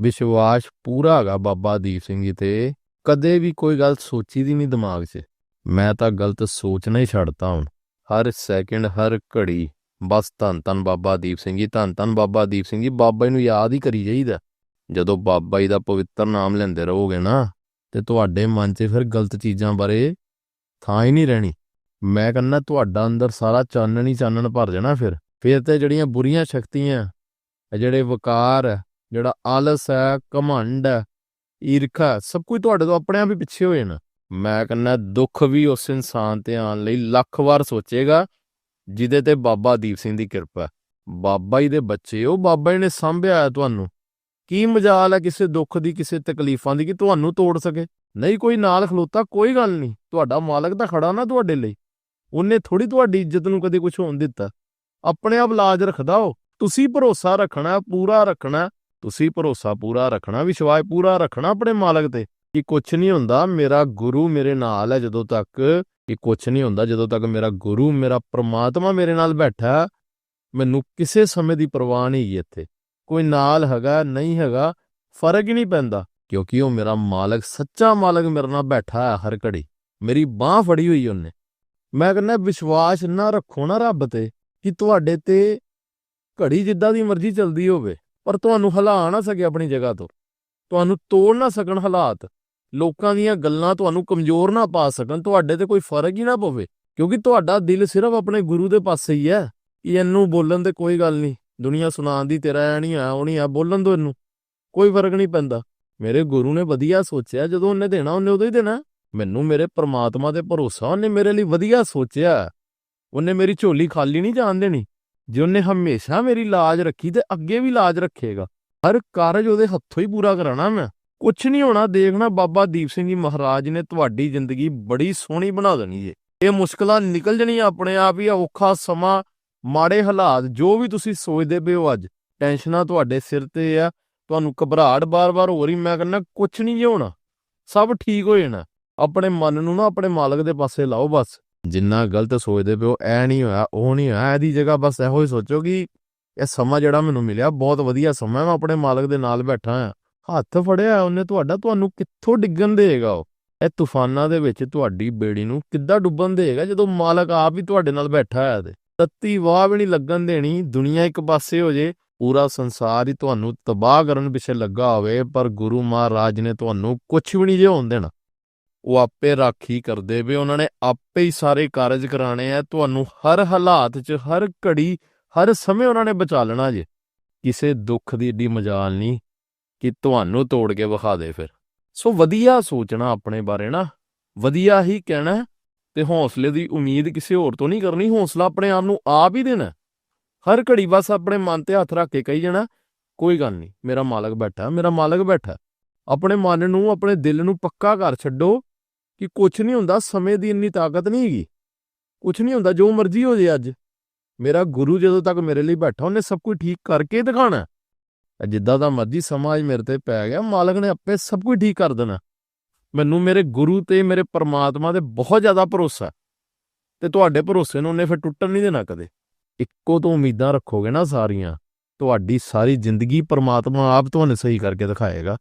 ਵਿਸ਼ਵਾਸ ਪੂਰਾ ਹੈਗਾ ਬਾਬਾ ਦੀਪ ਸਿੰਘ ਜੀ ਤੇ। ਕਦੇ ਵੀ ਕੋਈ ਗੱਲ ਸੋਚੀ ਦੀ ਨਹੀਂ ਦਿਮਾਗ 'ਚ। ਮੈਂ ਤਾਂ ਗਲਤ ਸੋਚਣਾ ਹੀ ਛੱਡਤਾ ਹੁਣ। ਹਰ ਸੈਕਿੰਡ ਹਰ ਘੜੀ। ਬਸ ਧੰਨ ਧੰਨ ਬਾਬਾ ਦੀਪ ਸਿੰਘ ਜੀ, ਧੰਨ ਧੰਨ ਬਾਬਾ ਦੀਪ ਸਿੰਘ ਜੀ। ਬਾਬਾ ਜੀ ਨੂੰ ਯਾਦ ਹੀ ਕਰੀ ਜਾਈਦਾ। ਜਦੋਂ ਬਾਬਾ ਜੀ ਦਾ ਪਵਿੱਤਰ ਨਾਮ ਲੈਂਦੇ ਰਹੋਗੇ ਨਾ, ਤੇ ਤੁਹਾਡੇ ਮਨ 'ਚ ਫਿਰ ਗਲਤ ਚੀਜ਼ਾਂ ਬਾਰੇ ਥਾਂ ਹੀ ਨਹੀਂ ਰਹਿਣੀ। ਮੈਂ ਕਹਿੰਦਾ ਤੁਹਾਡਾ ਅੰਦਰ ਸਾਰਾ ਚਾਨਣ ਹੀ ਚਾਨਣ ਭਰ ਜਾਣਾ ਫਿਰ। ਫਿਰ ਤੇ ਜਿਹੜੀਆਂ ਬੁਰੀਆਂ ਸ਼ਕਤੀਆਂ ਜਿਹੜੇ ਵਕਾਰ ਜਿਹੜਾ ਆਲਸ ਹੈ, ਘਮੰਡ ਹੈ, ਈਰਖਾ ਸਭ ਕੁਝ ਤੁਹਾਡੇ ਤੋਂ ਆਪਣੇ ਆਪ ਹੀ ਪਿੱਛੇ ਹੋ ਜਾਣਾ ਮੈਂ ਕਹਿੰਦਾ ਦੁੱਖ ਵੀ ਉਸ ਇਨਸਾਨ ਤੇ ਆਉਣ ਲਈ ਲੱਖ ਵਾਰ ਸੋਚੇਗਾ, ਜਿਹਦੇ ਤੇ ਬਾਬਾ ਦੀਪ ਸਿੰਘ ਦੀ ਕਿਰਪਾ ਬਾਬਾ ਜੀ ਦੇ ਬੱਚੇ, ਉਹ ਬਾਬਾ ਜੀ ਨੇ ਸਾਂਭਿਆ ਹੈ ਤੁਹਾਨੂੰ। ਕੀ ਮਜਾਲ ਹੈ ਕਿਸੇ ਦੁੱਖ ਦੀ, ਕਿਸੇ ਤਕਲੀਫਾਂ ਦੀ ਕਿ ਤੁਹਾਨੂੰ ਤੋੜ ਸਕੇ? ਨਹੀਂ, ਕੋਈ ਨਾਲ ਖਲੋਤਾ ਕੋਈ ਗੱਲ ਨਹੀਂ। ਤੁਹਾਡਾ ਮਾਲਕ ਤਾਂ ਖੜਾ ਨਾ ਤੁਹਾਡੇ ਲਈ। ਉਹਨੇ ਥੋੜੀ ਤੁਹਾਡੀ ਇੱਜ਼ਤ ਨੂੰ ਕਦੇ ਕੁਝ ਹੋਣ ਦਿੱਤਾ। ਆਪਣੇ ਆਪ ਲਾਜ ਰੱਖਦਾ ਉਹ। ਤੁਸੀਂ ਭਰੋਸਾ ਰੱਖਣਾ, ਪੂਰਾ ਰੱਖਣਾ ਤੁਸੀਂ ਭਰੋਸਾ ਪੂਰਾ ਰੱਖਣਾ, ਵਿਸ਼ਵਾਸ ਪੂਰਾ ਰੱਖਣਾ ਆਪਣੇ ਮਾਲਕ ਤੇ ਕਿ ਕੁਝ ਨਹੀਂ ਹੁੰਦਾ ਮੇਰਾ ਗੁਰੂ ਮੇਰੇ ਨਾਲ ਹੈ ਜਦੋਂ ਤੱਕ ਕਿ ਕੁਝ ਨਹੀਂ ਹੁੰਦਾ ਜਦੋਂ ਤੱਕ ਮੇਰਾ ਗੁਰੂ, ਮੇਰਾ ਪ੍ਰਮਾਤਮਾ ਮੇਰੇ ਨਾਲ ਬੈਠਾ ਮੈਨੂੰ ਕਿਸੇ ਸਮੇਂ ਦੀ ਪਰਵਾਹ ਨਹੀਂ ਇੱਥੇ। ਕੋਈ ਨਾਲ ਹੈਗਾ, ਨਹੀਂ ਹੈਗਾ, ਫ਼ਰਕ ਹੀ ਨਹੀਂ ਪੈਂਦਾ ਕਿਉਂਕਿ ਉਹ ਮੇਰਾ ਮਾਲਕ, ਸੱਚਾ ਮਾਲਕ ਮੇਰੇ ਨਾਲ ਬੈਠਾ ਹੈ ਹਰ ਘੜੀ। ਮੇਰੀ ਬਾਹ ਫੜੀ ਹੋਈ ਉਹਨੇ। ਮੈਂ ਕਹਿੰਦਾ, ਵਿਸ਼ਵਾਸ ਨਾ ਰੱਖੋ ਨਾ ਰੱਬ ਤੇ ਕਿ ਤੁਹਾਡੇ ਤੇ ਘੜੀ ਜਿੱਦਾਂ ਦੀ ਮਰਜ਼ੀ ਚੱਲਦੀ ਹੋਵੇ। ਪਰ ਤੁਹਾਨੂੰ ਹਲਾ ਨਾ ਸਕੇ ਆਪਣੀ ਜਗ੍ਹਾ ਤੋਂ। ਤੁਹਾਨੂੰ ਤੋੜ ਨਾ ਸਕਣ ਹਾਲਾਤ। ਲੋਕਾਂ ਦੀਆਂ ਗੱਲਾਂ ਤੁਹਾਨੂੰ ਕਮਜ਼ੋਰ ਨਾ ਪਾ ਸਕਣ। ਤੁਹਾਡੇ ਤੇ ਕੋਈ ਫ਼ਰਕ ਹੀ ਨਾ ਪਵੇ। ਕਿਉਂਕਿ ਤੁਹਾਡਾ ਦਿਲ ਸਿਰਫ ਆਪਣੇ ਗੁਰੂ ਦੇ ਪਾਸੇ ਹੀ ਹੈ। ਕਿ ਇਹਨੂੰ ਬੋਲਣ ਤੇ ਕੋਈ ਗੱਲ ਨਹੀਂ। ਦੁਨੀਆ ਸੁਣਾਉਣ ਦੀ ਤੇਰਾ ਐ ਨਹੀਂ ਆ ਉਹ ਨਹੀਂ ਆ ਬੋਲਣ ਦੋ ਇਹਨੂੰ। ਕੋਈ ਫ਼ਰਕ ਨਹੀਂ ਪੈਂਦਾ। ਮੇਰੇ ਗੁਰੂ ਨੇ ਵਧੀਆ ਸੋਚਿਆ। ਜਦੋਂ ਉਹਨੇ ਦੇਣਾ, ਉਹਨੇ ਉਦੋਂ ਹੀ ਦੇਣਾ। ਮੈਨੂੰ ਮੇਰੇ ਪ੍ਰਮਾਤਮਾ ਤੇ ਭਰੋਸਾ। ਉਹਨੇ ਮੇਰੇ ਲਈ ਵਧੀਆ ਸੋਚਿਆ। ਉਹਨੇ ਮੇਰੀ ਝੋਲੀ ਖਾਲੀ ਨਹੀਂ ਜਾਣ ਦੇਣੀ। ਜੇ ਉਹਨੇ ਹਮੇਸ਼ਾ ਮੇਰੀ ਲਾਜ ਰੱਖੀ ਤੇ ਅੱਗੇ ਵੀ ਲਾਜ ਰੱਖੇਗਾ। ਹਰ ਕਾਰਜ ਉਹਦੇ ਹੱਥੋਂ ਹੀ ਪੂਰਾ ਕਰਾਣਾ ਮੈਂ। ਕੁਛ ਨਹੀਂ ਹੋਣਾ, ਦੇਖਣਾ ਬਾਬਾ ਦੀਪ ਸਿੰਘ ਜੀ ਮਹਾਰਾਜ ਨੇ ਤੁਹਾਡੀ ਜ਼ਿੰਦਗੀ ਬੜੀ ਸੋਹਣੀ ਬਣਾ ਦੇਣੀ ਜੇ ਇਹ ਮੁਸ਼ਕਲਾਂ ਨਿਕਲ ਜਣੀਆਂ ਆਪਣੇ ਆਪ ਹੀ, ਔਖਾ ਸਮਾਂ, ਮਾੜੇ ਹਾਲਾਤ, ਜੋ ਵੀ ਤੁਸੀਂ ਸੋਚਦੇ ਪਏ ਹੋ ਅੱਜ। ਟੈਨਸ਼ਨਾਂ ਤੁਹਾਡੇ ਸਿਰ ਤੇ ਆ, ਤੁਹਾਨੂੰ ਘਬਰਾਹਟ ਬਾਰ-ਬਾਰ ਹੋ ਰਹੀ, ਮੈਂ ਕਹਿੰਦਾ ਕੁਛ ਨਹੀਂ ਜੇ ਹੋਣਾ। ਸਭ ਠੀਕ ਹੋ ਜਾਣਾ। ਆਪਣੇ ਮਨ ਨੂੰ ਨਾ ਆਪਣੇ ਮਾਲਕ ਦੇ ਪਾਸੇ ਲਾਓ ਬਸ। ਜਿੰਨਾ ਗਲਤ ਸੋਚਦੇ ਪਿਓ ਐ ਨਹੀਂ ਹੋਇਆ, ਉਹ ਨਹੀਂ ਹੋਇਆ, ਇਹਦੀ ਜਗ੍ਹਾ ਬਸ ਇਹੋ ਹੀ ਸੋਚੋ ਕਿ ਇਹ ਸਮਾਂ ਜਿਹੜਾ ਮੈਨੂੰ ਮਿਲਿਆ, ਬਹੁਤ ਵਧੀਆ ਸਮਾਂ, ਮੈਂ ਆਪਣੇ ਮਾਲਕ ਦੇ ਨਾਲ ਬੈਠਾ ਆ ਹੱਥ ਫੜਿਆ, ਉਹਨੇ ਤੁਹਾਡਾ, ਤੁਹਾਨੂੰ ਕਿੱਥੋਂ ਡਿੱਗਣ ਦੇਗਾ ਉਹ? ਇਹ ਤੂਫਾਨਾਂ ਦੇ ਵਿੱਚ ਤੁਹਾਡੀ ਬੇੜੀ ਨੂੰ ਕਿੱਦਾਂ ਡੁੱਬਣ ਦੇਗਾ, ਜਦੋਂ ਮਾਲਕ ਆਪ ਹੀ ਤੁਹਾਡੇ ਨਾਲ ਬੈਠਾ ਹੈ ਤੇ? ਤੱਤੀ ਵਾਹ ਵੀ ਨਹੀਂ ਲੱਗਣ ਦੇਣੀ, ਦੁਨੀਆ ਇੱਕ ਪਾਸੇ ਹੋ ਜੇ, ਪੂਰਾ ਸੰਸਾਰ ਹੀ ਤੁਹਾਨੂੰ ਤਬਾਹ ਕਰਨ ਪਿੱਛੇ ਲੱਗਾ ਹੋਵੇ, ਪਰ ਗੁਰੂ ਮਹਾਰਾਜ ਨੇ ਤੁਹਾਨੂੰ ਕੁਝ ਵੀ ਨਹੀਂ ਜੇ ਹੋਣ ਦੇਣਾ। ਉਹ ਆਪੇ ਰਾਖੀ ਕਰਦੇ ਵੇ। ਉਹਨਾਂ ਨੇ ਆਪੇ ਹੀ ਸਾਰੇ ਕਾਰਜ ਕਰਾਣੇ ਆ। ਤੁਹਾਨੂੰ ਹਰ ਹਾਲਾਤ 'ਚ, ਹਰ ਘੜੀ, ਹਰ ਸਮੇਂ ਉਹਨਾਂ ਨੇ ਬਚਾ ਲੈਣਾ ਜੇ। ਕਿਸੇ ਦੁੱਖ ਦੀ ਏਡੀ ਮਜਾਲ ਨਹੀਂ ਕਿ ਤੁਹਾਨੂੰ ਤੋੜ ਕੇ ਵਿਖਾ ਦੇ ਫਿਰ। ਸੋ ਵਧੀਆ ਸੋਚਣਾ ਆਪਣੇ ਬਾਰੇ ਨਾ। ਵਧੀਆ ਹੀ ਕਹਿਣਾ ਤੇ ਹੌਸਲੇ ਦੀ ਉਮੀਦ ਕਿਸੇ ਹੋਰ ਤੋਂ ਨਹੀਂ ਕਰਨੀ। ਹੌਸਲਾ ਆਪਣੇ ਆਪ ਨੂੰ ਆਪ ਹੀ ਦੇਣਾ। ਹਰ ਘੜੀ ਬਸ ਆਪਣੇ ਮਨ ਤੇ ਹੱਥ ਰੱਖ ਕੇ ਕਹੀ ਜਾਣਾ, ਕੋਈ ਗੱਲ ਨਹੀਂ, ਮੇਰਾ ਮਾਲਕ ਬੈਠਾ, ਮੇਰਾ ਮਾਲਕ ਬੈਠਾ। ਆਪਣੇ ਮਨ ਨੂੰ, ਆਪਣੇ ਦਿਲ ਨੂੰ ਪੱਕਾ ਕਰ ਛੱਡੋ। ਕਿ ਕੁਝ ਨਹੀਂ ਹੁੰਦਾ, ਸਮੇਂ ਦੀ ਇੰਨੀ ਤਾਕਤ ਨਹੀਂ ਹੈਗੀ। ਕੁਝ ਨਹੀਂ ਹੁੰਦਾ, ਜੋ ਮਰਜ਼ੀ ਹੋ ਜੇ ਅੱਜ। ਮੇਰਾ ਗੁਰੂ ਜਦੋਂ ਤੱਕ ਮੇਰੇ ਲਈ ਬੈਠਾ, ਉਹਨੇ ਸਭ ਕੁਝ ਠੀਕ ਕਰਕੇ ਦਿਖਾਣਾ ਜਿੱਦਾਂ ਦਾ ਮਰਜ਼ੀ ਸਮਾਂ ਮੇਰੇ ਤੇ ਪੈ ਗਿਆ, ਮਾਲਕ ਨੇ ਆਪੇ ਸਭ ਕੁਝ ਠੀਕ ਕਰ ਦੇਣਾ। ਮੈਨੂੰ ਮੇਰੇ ਗੁਰੂ ਤੇ ਮੇਰੇ ਪਰਮਾਤਮਾ ਤੇ ਬਹੁਤ ਜ਼ਿਆਦਾ ਭਰੋਸਾ। ਹੈ। ਤੇ ਤੁਹਾਡੇ ਭਰੋਸੇ ਨੂੰ ਉਹਨੇ ਫਿਰ ਟੁੱਟਣ ਨਹੀਂ ਦੇਣਾ ਕਦੇ। ਇੱਕੋ ਤੋਂ ਉਮੀਦਾਂ ਰੱਖੋਗੇ ਨਾ ਸਾਰੀਆਂ, ਤੁਹਾਡੀ ਸਾਰੀ ਜ਼ਿੰਦਗੀ ਪਰਮਾਤਮਾ ਆਪ ਤੁਹਾਨੂੰ ਸਹੀ ਕਰਕੇ ਦਿਖਾਏਗਾ।